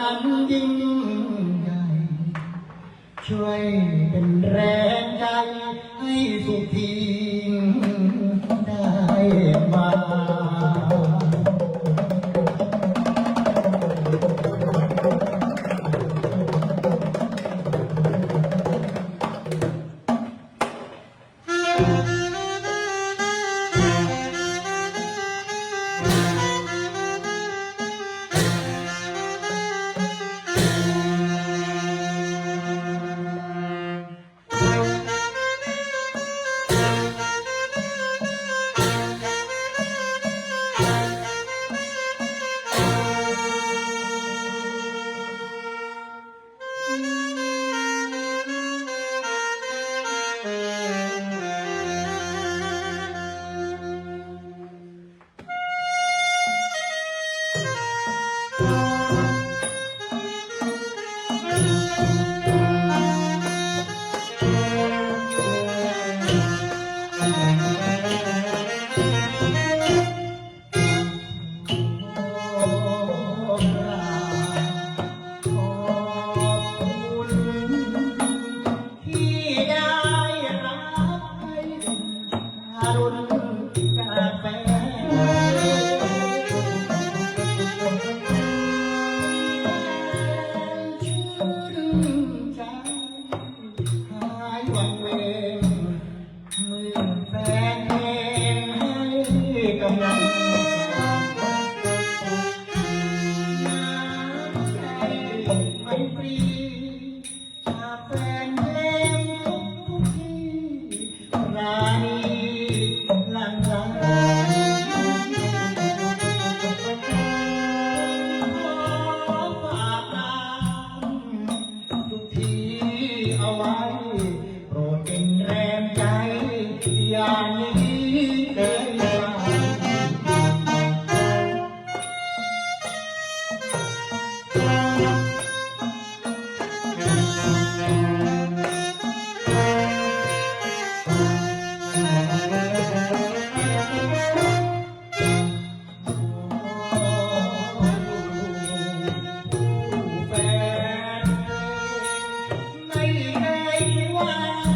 นั้นยิ่งใหญ่ ช่วยเป็นแรงใจให้สุขที กำลัง ว่